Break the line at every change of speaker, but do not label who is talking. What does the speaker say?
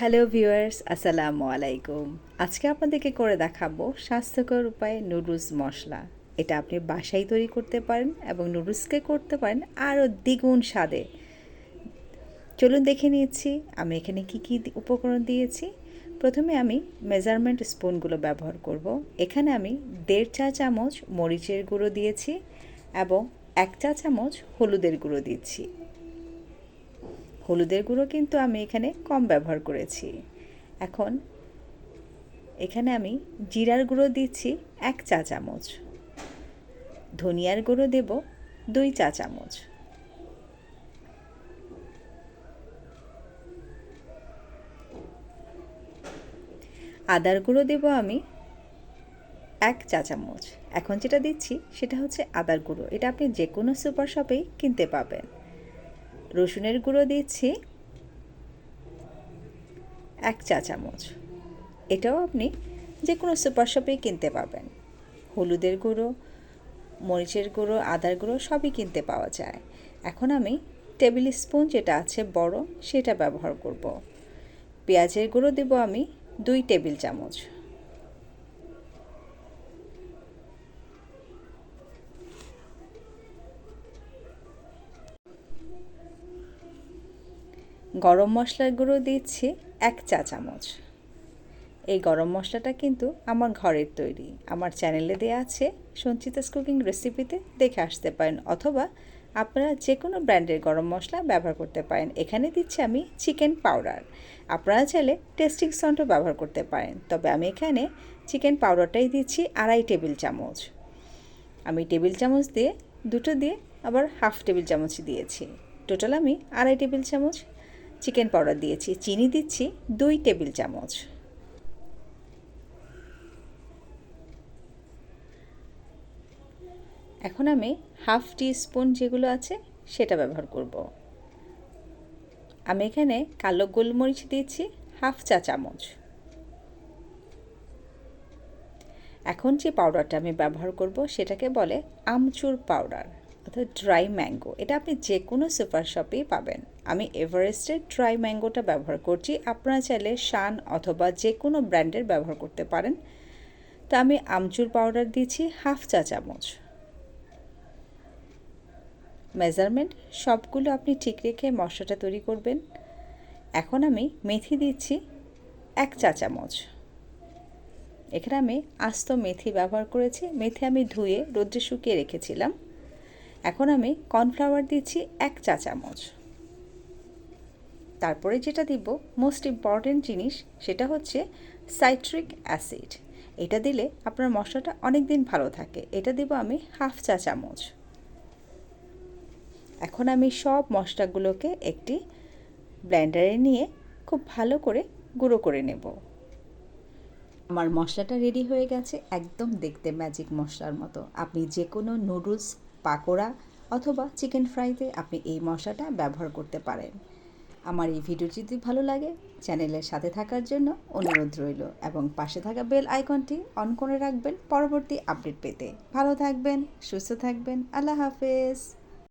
Hello viewers, আসসালামু আলাইকুম। আজকে আপনাদেরকে করে দেখাবো স্বাস্থ্যকর উপায়ে নুডলস মশলা। এটা আপনি বাসায় তৈরি করতে পারেন এবং নুডলসকে করতে পারেন আরও দ্বিগুণ স্বাদে। চলুন দেখে নিয়েছি আমি এখানে কি কি উপকরণ দিয়েছি। প্রথমে আমি মেজারমেন্ট স্পুনগুলো ব্যবহার করব। এখানে আমি দেড় চা চামচ মরিচের গুঁড়ো দিয়েছি এবং এক চা চামচ হলুদের গুঁড়ো দিচ্ছি। হলুদের গুঁড়ো কিন্তু আমি এখানে কম ব্যবহার করেছি। এখন এখানে আমি জিরার গুঁড়ো দিচ্ছি এক চা চামচ। ধনিয়ার গুঁড়ো দেব দুই চা চামচ। আদার গুঁড়ো দেব আমি এক চা চামচ। এখন যেটা দিচ্ছি সেটা হচ্ছে আদার গুঁড়ো। এটা আপনি যে কোনো সুপার শপেই কিনতে পাবেন। রসুনের গুঁড়ো দিচ্ছি, এক চা চামচ। এটাও আপনি যে কোনো সুপার শপেই কিনতে পাবেন হলুদের গুঁড়ো, মরিচের গুঁড়ো, আদার গুঁড়ো সবই কিনতে পাওয়া যায়। এখন আমি টেবিল স্পুন যেটা আছে বড়, সেটা ব্যবহার করব। পেঁয়াজের গুঁড়ো দেব আমি দুই টেবিল চামচ। গরম মশলার গুঁড়ো দিচ্ছি এক চা চামচ। এই গরম মশলাটা কিন্তু আমার ঘরের তৈরি। আমার চ্যানেলে দেওয়া আছে সঞ্চিতাস কুকিং রেসিপিতে দেখে আসতে পারেন অথবা আপনারা যে কোনো ব্র্যান্ডের গরম মশলা ব্যবহার করতে পারেন। এখানে দিচ্ছি আমি চিকেন পাউডার। আপনারা চাইলে টেস্টিং সল্টও ব্যবহার করতে পারেন। তবে আমি এখানে চিকেন পাউডারটাই দিচ্ছি আড়াই টেবিল চামচ। আমি টেবিল চামচ দিয়ে, দুটো দিয়ে আবার হাফ টেবিল চামচ দিয়েছি। টোটাল আমি আড়াই টেবিল চামচ চিকেন পাউডার দিয়েছি, চিনি দিচ্ছি, দুই টেবিল চামচ। এখন আমি হাফ টি স্পুন যেগুলো আছে, সেটা ব্যবহার করব। আমি এখানে কালো গোলমরিচ দিয়েছি, হাফ চা চামচ। এখন যে পাউডারটা আমি ব্যবহার করব, সেটাকে বলে আমচুর পাউডার। অর্থাৎ ড্রাই ম্যাঙ্গো এটা আপনি যে কোনো সুপার শপেই পাবেন। আমি এভারেস্টের ড্রাই ম্যাঙ্গোটা ব্যবহার করছি, আপনারা চাইলে শান অথবা যে কোনো ব্র্যান্ডের ব্যবহার করতে পারেন। তো আমি আমচুর পাউডার দিয়েছি হাফ চা চামচ। মেজারমেন্ট সবগুলো আপনি ঠিক রেখে মশলাটা তৈরি করবেন। এখন আমি মেথি দিচ্ছি, এক চা চামচ। এখানে আমি আস্ত মেথি ব্যবহার করেছি, মেথি আমি ধুয়ে রোদ্রে শুকিয়ে রেখেছিলাম। এখন আমি কর্নফ্লাওয়ার দিচ্ছি এক চা চামচ। তারপরে যেটা দিব মোস্ট ইম্পর্টেন্ট জিনিস সেটা হচ্ছে সাইট্রিক অ্যাসিড এটা দিলে আপনার মশলাটা অনেক দিন ভালো থাকে। এটা দেব আমি হাফ চা চামচ। এখন আমি সব মশলাগুলোকে একটি ব্লেন্ডারে নিয়ে খুব ভালো করে গুঁড়ো করে নেব। আমার মশলাটা রেডি হয়ে গেছে। একদম দেখতে ম্যাজিক মশলার মতো। আপনি যে কোনো নুডলস পাকোড়া অথবা চিকেন ফ্রাইতে আপনি এই মশলাটা ব্যবহার করতে পারেন। আমার এই ভিডিও যদি ভালো লাগে, চ্যানেলের সাথে থাকার জন্য অনুরোধ রইল এবং পাশে থাকা বেল আইকনটি অন করে রাখবেন পরবর্তী আপডেট পেতে। ভালো থাকবেন, সুস্থ থাকবেন, আল্লাহ হাফেজ।